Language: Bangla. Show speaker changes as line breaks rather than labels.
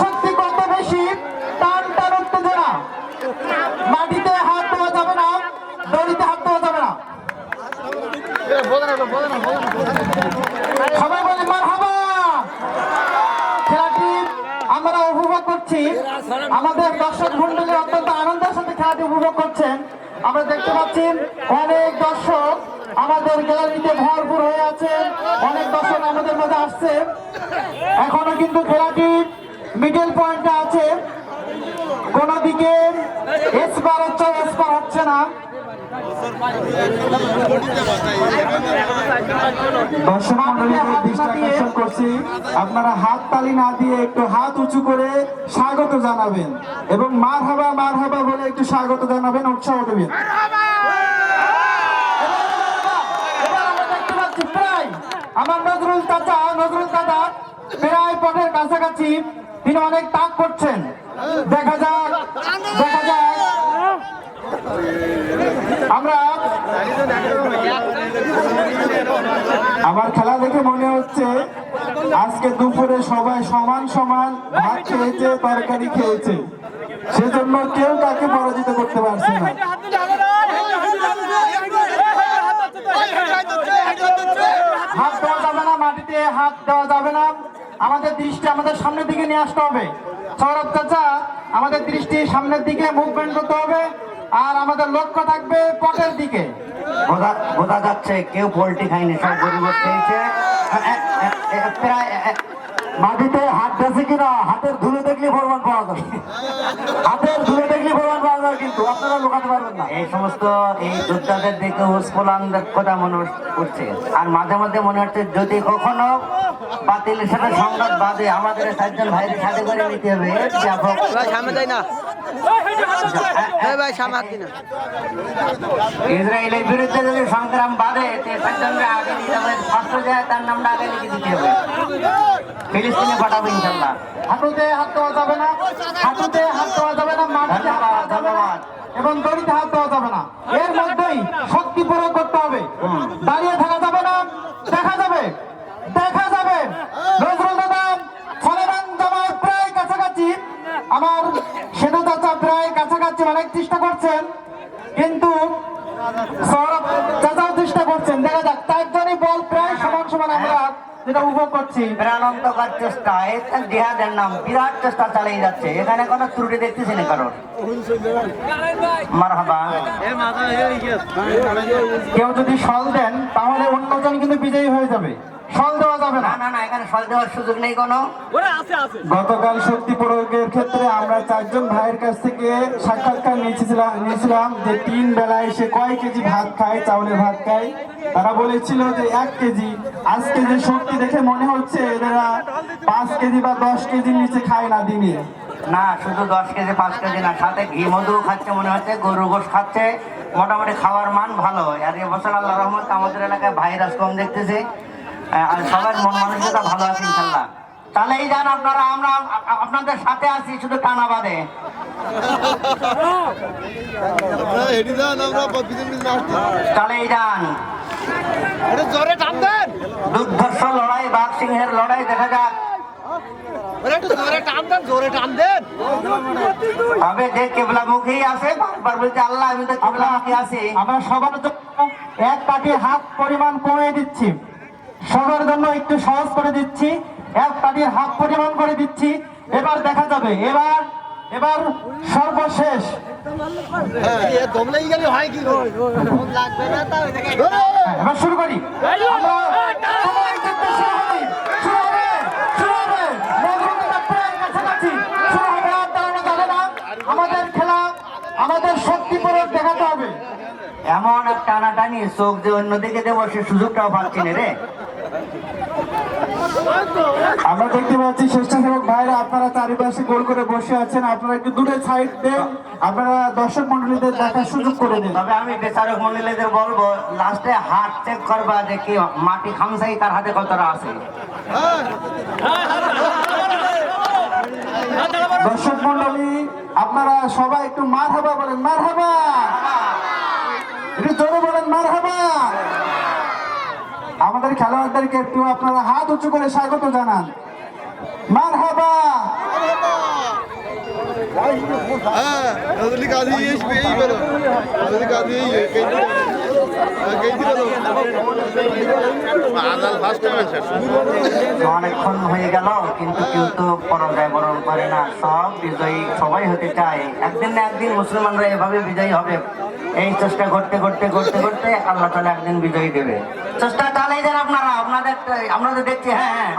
শক্তি কত বেশি টান টান উত্তেজনা মাটিতে হাত দেওয়া যাবে না, দড়িতে হাত দেওয়া যাবে না। সবাই বলি মার হবা খেলাটি আমরা উপভোগ করছি। আমাদের দর্শক মন্ডলী অত্যন্ত আনন্দের সাথে খেলাটি উপভোগ করছেন। আমরা দেখতে পাচ্ছি অনেক দর্শক আমাদের গ্যালারিতে ভরপুর হয়ে আছে অনেক দর্শক আমাদের মধ্যে আসছে। এখনও কিন্তু খেলাটি মিডল পয়েন্টে আছে। কোন দিকে এসপার হচ্ছে এসপার হচ্ছে না।
আপনারা হাত তালি না দিয়ে একটু হাত উঁচু করে স্বাগত জানাবেন এবং মার হাবা মার হাবা বলে একটু স্বাগত জানাবেন, উৎসাহ দেবেন।
আমার নজরুল চাচা, নজরুল দাদা প্রায় পথের কাছাকাছি। তিনি অনেক তাক করছেন। দেখা যাক দেখা যাক। আমরা
আমার খেলা দেখে মনে হচ্ছে আজকে দুপুরে সবাই সমান সমান ভাত খেয়েছে, তরকারি খেয়েছে। সেজন্য কেউ কাকে পরাজিত করতে পারছে না।
হাত দেওয়া যাবে না, মাটিতে হাত দেওয়া যাবে না। আমাদের দৃষ্টি আমাদের সামনের দিকে নিয়ে আসতে হবে। সৌরভ চাচা আমাদের দৃষ্টি সামনের দিকে মুভমেন্ট করতে হবে। আর আমাদের লক্ষ্য থাকবে পটের দিকে।
বোঝা বোঝা যাচ্ছে কেউ পোল্ট্রি খায়নি সব গরিব খেয়েছে। প্রায়
মাটিতে হাত গেছে কিনা হাতের ধুলো দেখলে প্রমাণ পাওয়া যাবে হাতের ধুলো দেখলে প্রমাণ পাওয়া যাবে কিন্তু আপনারা লুকাতে পারবেন না।
এই সমস্ত এই যোদ্ধাদের দেখে উস্ফুলানদের কথা মনে করছে আর মাঝে মাঝে মনে হচ্ছে যদি কখনো বাতিলের সাথে সংবাদ বাদে আমাদের চারজন ভাইয়ের সাথে করে নিতে হবে।
সামনে যাই না।
ইসরায়েলের বিরুদ্ধে যদি সংগ্রাম চারজনকে আগে যায় তার নামটা আগে লিখে দিতে হবে। ফিলিস্তিনে পাঠাবো ইনশাল্লাহ
হাঁটুতে হাত দেওয়া যাবে না হাঁটুতে হাত দেওয়া যাবে না মাটিতে হাত দেওয়া
ধন্যবাদ
যাবে না।
ধন্যবাদ।
এবং দড়িতে হাত দেওয়া যাবে না। এর মধ্যেই শক্তি প্রয়োগ করতে হবে। দাঁড়িয়ে থাকা যাবে না দেখা যাবে। দেখা সৌরভ চাচাও চেষ্টা করছেন। দেখা যাক বল প্রায় সমান সমান আমরা যেটা উপভোগ করছি।
প্রাণান্তকার চেষ্টা। এটা জিহাদের নাম বিরাট চেষ্টা চালিয়ে যাচ্ছে। এখানে কোনো ত্রুটি দেখতেছি না কারোর। মারহাবা।
কেউ যদি সল দেন তাহলে অন্যজন কিন্তু বিজয়ী হয়ে যাবে। সল দেওয়া যাবে
না।
না
না এখানে ফল দেওয়ার সুযোগ নেই কোনো।
গতকাল শক্তি প্রয়োগের ক্ষেত্রে আমরা চারজন ভাইয়ের কাছ থেকে সাক্ষাৎকার নিয়েছিলাম নিয়েছিলাম যে তিন বেলায় সে কয় কেজি ভাত খায় চাউলের ভাত খায়? তারা বলেছিল যে এক কেজি। আজকে যে শক্তি দেখে মনে হচ্ছে এরা পাঁচ কেজি বা দশ কেজির নিচে খায় না দিনে।
না শুধু দশ কেজি পাঁচ কেজি না সাথে ঘি মধু খাচ্ছে মনে হচ্ছে গরু গোশ খাচ্ছে। মোটামুটি খাওয়ার মান ভালো আর এবছর আল্লাহ রহমত আমাদের এলাকায় ভাইরাস কম দেখতেছি। সবার মন মানসিকতা ভালো আছে ইনশাল্লাহ তাহলে এই যান আপনারা আমরা আপনাদের সাথে আছি শুধু টানা বাদে। তাহলে এই যান
জোরে টান দেন।
দুর্ধর্ষ লড়াই বাঘ সিংহের লড়াই দেখা যাক। তবে যে কেবলা মুখেই আছে বারবার বলছে আল্লাহ আমি তো কেবলা আছি।
আমরা সবার জন্য এক কাঠি হাত পরিমাণ কমিয়ে দিচ্ছি। সবার জন্য একটু সহজ করে দিচ্ছি। এক কাঠির হাত পরিমাণ করে দিচ্ছি। এবার দেখা যাবে। এবার এবার সর্বশেষ। এবার শুরু করি। আমাদের খেলা, আমাদের শক্তি প্রয়োগ দেখাতে হবে।
এমন এক টানাটানি, চোখ যে অন্যদিকে দেবো, সে সুযোগটাও পাচ্ছি না রে।
আমরা দেখতে পাচ্ছি স্বেচ্ছাসেবক ভাইরা আপনারা চারিপাশে গোল করে বসে আছেন। আপনারা একটু দূরে সাইড দেন। আপনারা দর্শক মন্ডলীদের দেখার সুযোগ করে দিন।
তবে আমি বেচারক মন্ডলীদের বলব লাস্টে হাত চেক করবা যে কি মাটি খামসাই তার হাতে কতটা আছে।
দর্শক মন্ডলী আপনারা সবাই একটু মার হাবা বলেন। মার হাবা একটু জোরে আমাদের খেলোয়াড়দেরকে একটু আপনারা হাত উঁচু করে স্বাগত জানান। মার হাবা
হ্যাঁ কাজ এই
অনেকক্ষণ হয়ে গেল কিন্তু কেউ তো পরাজয় বরণ করে না সব বিজয়ী সবাই হতে চায় একদিন না একদিন মুসলমানরা এভাবে বিজয়ী হবে এই চেষ্টা করতে করতে করতে করতে আল্লাহ তালা একদিন বিজয়ী দেবে চেষ্টা চালাই যান আপনারা আপনাদের আমরা তো দেখছি হ্যাঁ হ্যাঁ